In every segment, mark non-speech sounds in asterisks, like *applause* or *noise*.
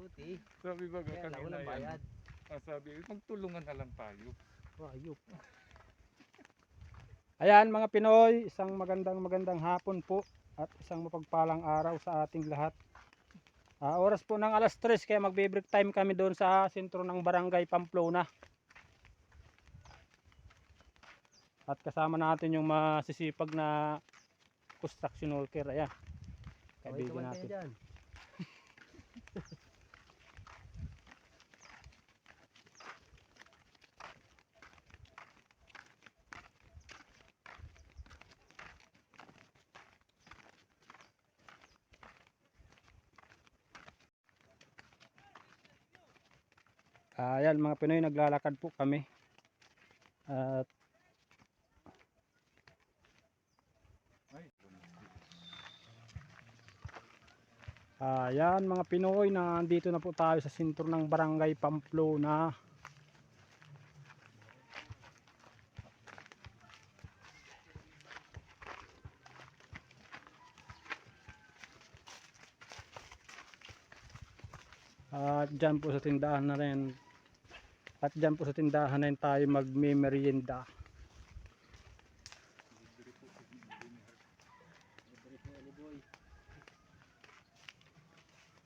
Uti. Sabi ba mo kanina ng yan? bayad. Ah, sabi, magtulungan na lang tayo. Ayop. *laughs* Ayan mga Pinoy, isang magandang magandang hapon po at isang mapagpalang araw sa ating lahat. Ah, oras po ng alas 3 kaya magbe-break time kami doon sa sentro ng Barangay Pamplona. At kasama natin yung masisipag na construction worker. Ayan. Kaibigan natin. Dyan. Ah, Ayan mga Pinoy, naglalakad po kami. At Ayan mga Pinoy, nandito na po tayo sa sentro ng Barangay Pamplona. At dyan po sa tindahan na rin. At dyan po sa tindahan na rin tayo magme-merienda.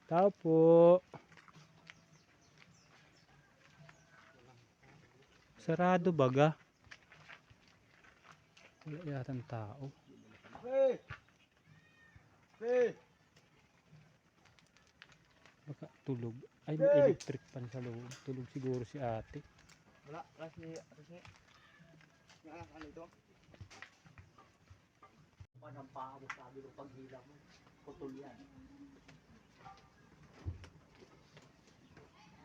Tao po. Sarado baga. Wala yatang tao. Hey! Hey! Baka tulog. Ay, may electric pan sa loob. Tulog siguro si ate. Wala, kasi, kasi, nakakano ito? Panang paa mo sabi ng paghila mo. Putol yan.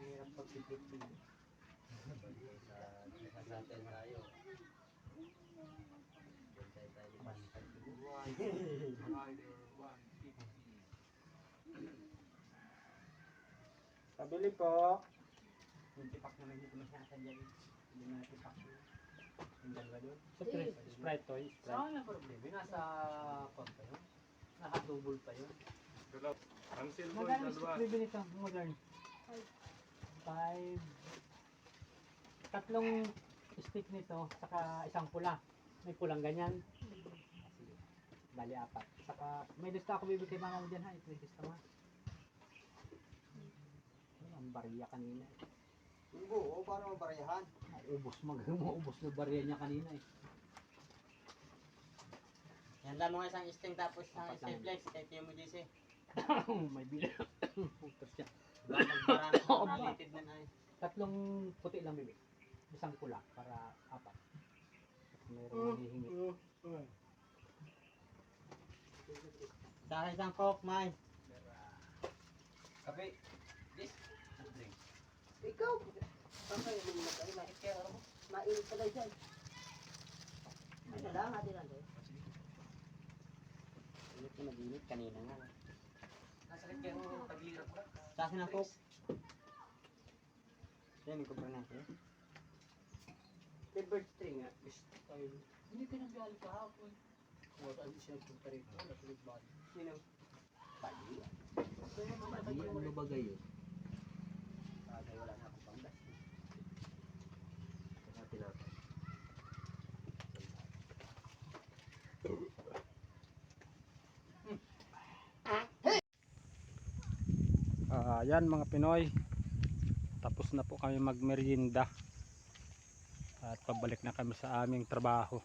Hirap pagpipit mo. Natin tayo. Pabili po. Yung tipak naman hindi ko masyadong dyan. Hindi na tipak mo. Yung dalawa doon. Sprite, Sprite to. Sprite. Saan ang problema? Nasa kon pa yun? Nakadouble pa yun? Dalaw. Ang Magkano yung dalawa. stick ribbon ito? Modern? Five. Tatlong stick nito, saka isang pula. May pulang ganyan. Bali apat. Saka may gusto ako bibigay mama mo dyan ha. Ito yung gusto mo. Ay, Ang bariya kanina. eh. Yung buo, para mabarayahan. Ubos mag *laughs* ubos na bariya niya kanina eh. Yan lang mga isang sting tapos isang Dapat lang. staplex, kahit yung mo DC. may bilang. *coughs* Putas siya. Magbarang *coughs* Oo, na ba? na na eh. Tatlong puti lang bibig. Isang pula para apat. At mayroong hihingi. Sa isang coke, may. Kape. Ikaw, paano yung mga kayo, ma-share ako? Mainit pala dyan. Ay, na lang, hati lang doon. Init na mag-init kanina nga. Nasakit kayo ng paghirap ka. Sa akin ang coke. Yan, yung kumpra natin. May bird string nga. Gusto kayo. Hindi pinanggali kahapon. O, saan siya punta rito? Natulog ba? Sino? Pagi. Kaya Pagi, kayo. ano ba gayo? Bagay, wala na akong panggas. Natin natin. Ah, yan mga Pinoy. Tapos na po kami magmerienda. At pabalik na kami sa aming trabaho.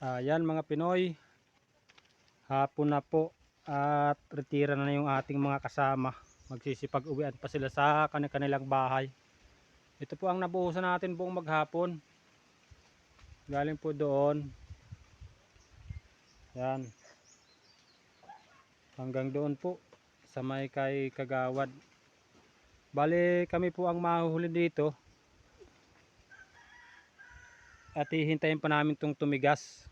Ayan mga Pinoy. Hapon na po at retira na yung ating mga kasama. Magsisipag uwian pa sila sa kanilang bahay. Ito po ang nabuhusan natin buong maghapon. Galing po doon. Yan. Hanggang doon po sa may kay Kagawad. Bali kami po ang mahuhuli dito. At hihintayin pa namin tong tumigas.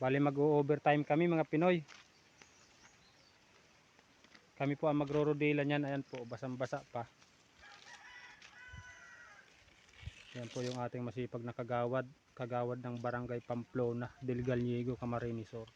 Bali mag-overtime kami mga Pinoy. Kami po ang magro-rodela niyan. Ayan po, basang-basa pa. Yan po yung ating masipag na kagawad. Kagawad ng Barangay Pamplona, Del Gallego, Camarines Sur.